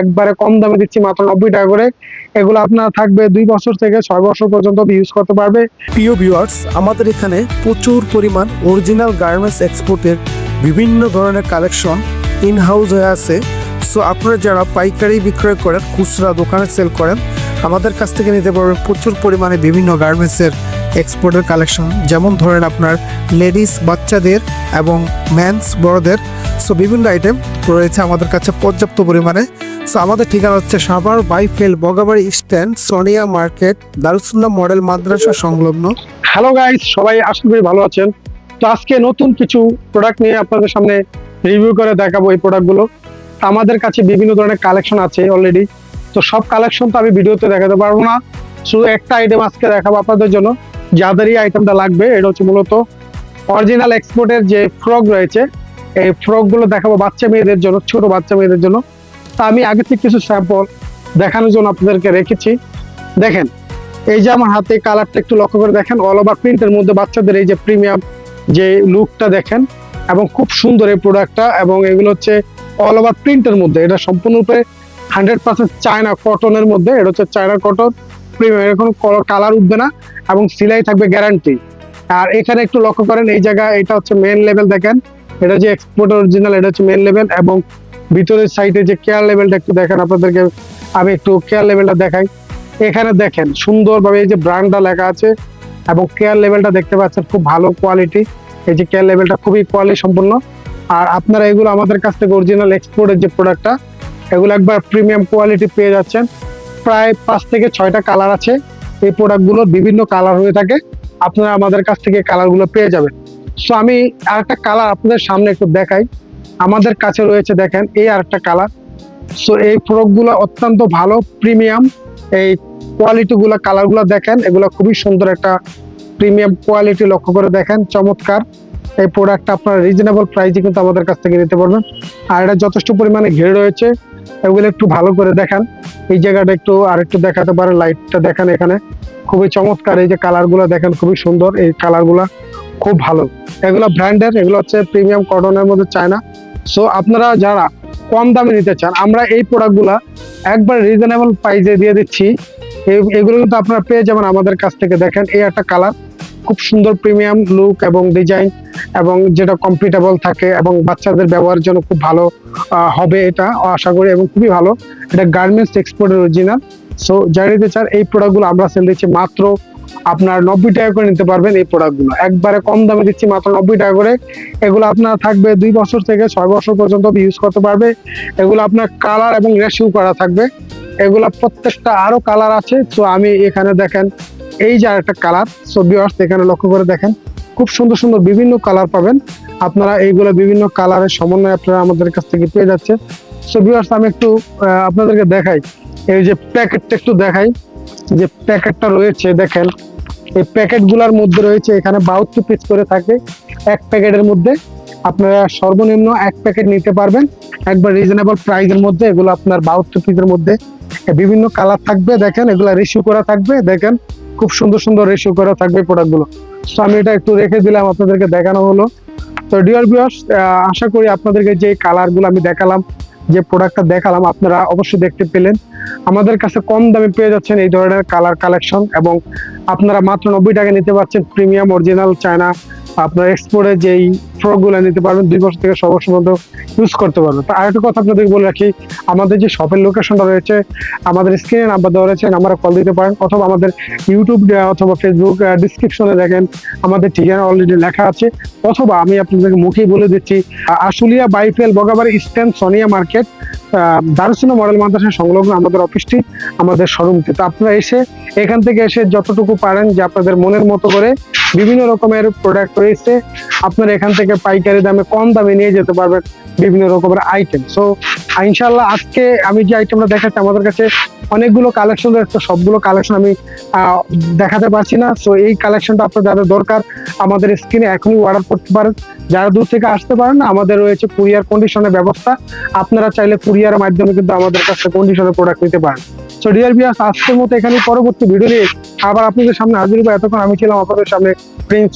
একবারে কম দামে দিচ্ছি মাত্র নব্বই টাকা করে। এগুলো আপনার থাকবে দুই বছর থেকে ছয় বছর পর্যন্ত ইউজ করতে পারবে। প্রিয় ভিউয়ার্স আমাদের এখানে প্রচুর পরিমাণ অরিজিনাল গার্মেন্টস এক্সপোর্টের বিভিন্ন ধরনের কালেকশন ইন হাউস হয়ে আছে। সো আপনারা যারা পাইকারি বিক্রয় করেন, খুচরা দোকানে সেল করেন, আমাদের কাছ থেকে নিতে পারবেন প্রচুর পরিমাণে বিভিন্ন গার্মেন্টসের এক্সপোর্টের কালেকশন যেমন ধরেন আপনার লেডিস বাচ্চাদের এবং ম্যানস বড়দের। সো বিভিন্ন আইটেম রয়েছে আমাদের কাছে পর্যাপ্ত পরিমাণে। সো আমাদের ঠিকানা হচ্ছে Savar Baipail Bogabari stand Sonia market, Darussalah model মাদ্রাসা সংলগ্ন। হ্যালো গাইস সবাই আশা করি ভালো আছেন। তো আজকে নতুন কিছু প্রোডাক্ট নিয়ে আপনাদের সামনে রিভিউ করে দেখাবো এই প্রোডাক্টগুলো আমাদের কাছে বিভিন্ন ধরনের কালেকশন আছে অলরেডি তো সব কালেকশন তো আমি ভিডিওতে দেখাতে পারব না। শুধু একটা আইটেম আজকে দেখাবো আপনাদের জন্য। যাদের এই আইটেমটা লাগবে, এটা হচ্ছে মূলত অরিজিনাল এক্সপোর্টের যে ফ্রক রয়েছে, এই ফ্রকগুলো দেখাবো বাচ্চা মেয়েদের জন্য, ছোট বাচ্চা মেয়েদের জন্য। আমি আগে থেকে কিছু স্যাম্পল দেখানোর জন্য আপনাদেরকে রেখেছি। দেখেন, এই যে আমার হাতে কালারটা একটু লক্ষ্য করে দেখেন অল ওভার প্রিন্টের মধ্যে বাচ্চাদের এই যে প্রিমিয়াম যে লুকটা দেখেন, এবং খুব সুন্দর এই প্রোডাক্টটা এবং এগুলো হচ্ছে অল ওভার প্রিন্টের মধ্যে। এটা সম্পূর্ণরূপে হান্ড্রেড পার্সেন্ট চায়না কটনের মধ্যে। এটা হচ্ছে চায়না কটন প্রিমিয়াম এর কোনো কালার উঠবে না, এবং সিলাই থাকবে গ্যারান্টি আর এখানে একটু লক্ষ্য করেন, এই জায়গায় এটা হচ্ছে মেন লেভেল দেখেন। এটা যে এক্সপোর্ট অরিজিনাল এটা হচ্ছে মেন লেভেল এবং ভিতরের সাইডে যে কেয়ার লেভেলটা একটু দেখেন, আপনাদেরকে আমি একটু কেয়ার লেভেলটা দেখাই। এখানে দেখেন, সুন্দরভাবে এই যে ব্র্যান্ডটা লেখা আছে এবং কেয়ার লেভেলটা দেখতে পাচ্ছেন, খুব ভালো কোয়ালিটি এই যে কেয়ার লেভেলটা খুবই কোয়ালিটি সম্পূর্ণ আর আপনারা এগুলো আমাদের কাছ থেকে অরিজিনাল এক্সপোর্টের যে প্রোডাক্টটা এগুলো একবার প্রিমিয়াম কোয়ালিটি পেয়ে যাচ্ছেন। প্রায় পাঁচ থেকে ছয়টা কালার আছে। এই প্রোডাক্টগুলো বিভিন্ন কালার হয়ে থাকে। আপনারা আমাদের কাছ থেকে কালারগুলো পেয়ে যাবেন। সো আমি আরেকটা কালার আপনাদের সামনে একটু দেখাই। আমাদের কাছে রয়েছে দেখেন, এই আরেকটা কালার সো এই প্রোডাক্টগুলো অত্যন্ত ভালো প্রিমিয়াম এই কোয়ালিটিগুলো কালারগুলো দেখেন, এগুলো খুবই সুন্দর একটা প্রিমিয়াম কোয়ালিটি লক্ষ্য করে দেখেন, চমৎকার। এই প্রোডাক্টটা আপনার রিজনেবল প্রাইসে কিন্তু আমাদের কাছ থেকে নিতে পারবেন। আর এটা যথেষ্ট পরিমাণে ঘিরে রয়েছে, এগুলো একটু ভালো করে দেখান। এই জায়গাটা একটু আর একটু দেখাতে পারে লাইটটা দেখেন এখানে। খুবই চমৎকার, এই যে কালারগুলো দেখেন, খুবই সুন্দর এই কালারগুলো খুব ভালো। এগুলো ব্র্যান্ডের এগুলো হচ্ছে প্রিমিয়াম কটনের মধ্যে চায়না। সো আপনারা যারা কম দামে নিতে চান, আমরা এই প্রোডাক্টগুলো একবার রিজনেবল প্রাইসে দিয়ে দিচ্ছি। এগুলো কিন্তু আপনারা পেয়ে যাবেন আমাদের কাছ থেকে। দেখেন, এই একটা কালার খুব সুন্দর প্রিমিয়াম লুক এবং ডিজাইন এবং যেটা কমফর্টেবল থাকে এবং বাচ্চাদের ব্যবহারের জন্য খুব ভালো হবে এটা, আশা করি, এবং খুবই ভালো। এটা গার্মেন্টস এক্সপোর্টের অরিজিনাল সো যারা নিতে চান, এই প্রোডাক্টগুলো আমরা সেল দিচ্ছি মাত্র আপনার নব্বই টাকা করে নিতে পারবেন এই প্রোডাক্টগুলো একবারে কম দামে দিচ্ছি মাত্র নব্বই টাকা করে। এগুলো আপনার থাকবে দুই বছর থেকে ছয় বছর পর্যন্ত ইউজ করতে পারবে। এগুলো আপনার কালার এবং রেশিও করা থাকবে। এগুলো প্রত্যেকটা আরও কালার আছে। তো আমি এখানে দেখেন, এই যে একটা কালার সো ভিউয়ার্স এখানে লক্ষ্য করে দেখেন, খুব সুন্দর সুন্দর বিভিন্ন কালার পাবেন। আপনারা এইগুলো বিভিন্ন কালারের সমন্বয় আপনারা আমাদের কাছ থেকে পেয়ে যাচ্ছে সো ভিউয়ার্স আমি একটু আপনাদেরকে দেখাই। এই যে প্যাকেটটা একটু দেখাই। যে প্যাকেটটা রয়েছে, দেখেন এই প্যাকেটগুলোর মধ্যে রয়েছে, এখানে বাহাত্তর পিস করে থাকে। এক প্যাকেটের মধ্যে আপনারা সর্বনিম্ন এক প্যাকেট নিতে পারবেন। একবার রিজনেবল প্রাইসের মধ্যে এগুলো আপনার বাহাত্তর পিসের মধ্যে। বিভিন্ন কালার থাকবে, দেখেন এগুলো রেশিও করা থাকবে, দেখেন খুব সুন্দর সুন্দর রেশিও করা থাকবে প্রোডাক্টগুলো তো আমি এটা একটু রেখে দিলাম, আপনাদেরকে দেখানো হলো। তো ডিয়ার ভিউয়ার্স আশা করি আপনাদেরকে যে কালারগুলো আমি দেখালাম যে প্রোডাক্টটা দেখালাম, আপনারা অবশ্যই দেখতে পেলেন। আমাদের কাছে কম দামে পেয়ে যাচ্ছেন এই ধরনের কালার কালেকশন এবং আপনারা মাত্র নব্বই টাকা নিতে পারছেন প্রিমিয়াম অরিজিনাল চায়না আপনার এক্সপোর্টের যেই ফ্রকগুলো নিতে পারবেন, দুই বছর থেকে ছ বছর পর্যন্ত ইউজ করতে পারবেন। তো আরেকটা কথা আপনাদেরকে বলে রাখি, আমাদের যে শপের লোকেশনটা রয়েছে, আমাদের স্ক্রিনে নাম্বার দেওয়া রয়েছে নাম্বারে কল দিতে পারেন, অথবা আমাদের ইউটিউব অথবা ফেসবুক ডিসক্রিপশনে দেখেন, আমাদের ঠিকানা অলরেডি লেখা আছে। অথবা আমি আপনাদেরকে মুখেই বলে দিচ্ছি, Ashulia Baipail Bogabar stand Sonia market Darusina model মাদ্রাসা সংলগ্ন আমাদের অফিসটি আমাদের শোরুমটি তো আপনারা এসে এখান থেকে এসে যতটুকু পারেন যে আপনাদের মনের মতো করে বিভিন্ন রকমের প্রোডাক্ট রয়েছে। আপনারা এখান থেকে পাইকারি দামে কম দামে নিয়ে যেতে পারবেন বিভিন্ন রকমের আইটেম সো ইনশাল্লাহ আজকে আমি যে আইটেমটা দেখাচ্ছি, আমাদের কাছে অনেকগুলো কালেকশন রয়েছে, সবগুলো কালেকশন আমি দেখাতে পারছি না। সো এই কালেকশনটা আপনার যাদের দরকার, আমাদের স্ক্রিনে এখনই অর্ডার করতে পারেন। যারা দূর থেকে আসতে পারেন আমাদের রয়েছে কুরিয়ার কন্ডিশনের ব্যবস্থা। আপনারা চাইলে কুরিয়ারের মাধ্যমে কিন্তু আমাদের কাছে কন্ডিশনের প্রোডাক্ট নিতে পারেন। সো ডিয়ার বিয়াস আজকের মতো এখানে পরবর্তী ভিডিও নিয়ে আবার আপনাদের সামনে হাজির হব। এতক্ষণ আমি ছিলাম আপনাদের সামনে প্রিন্স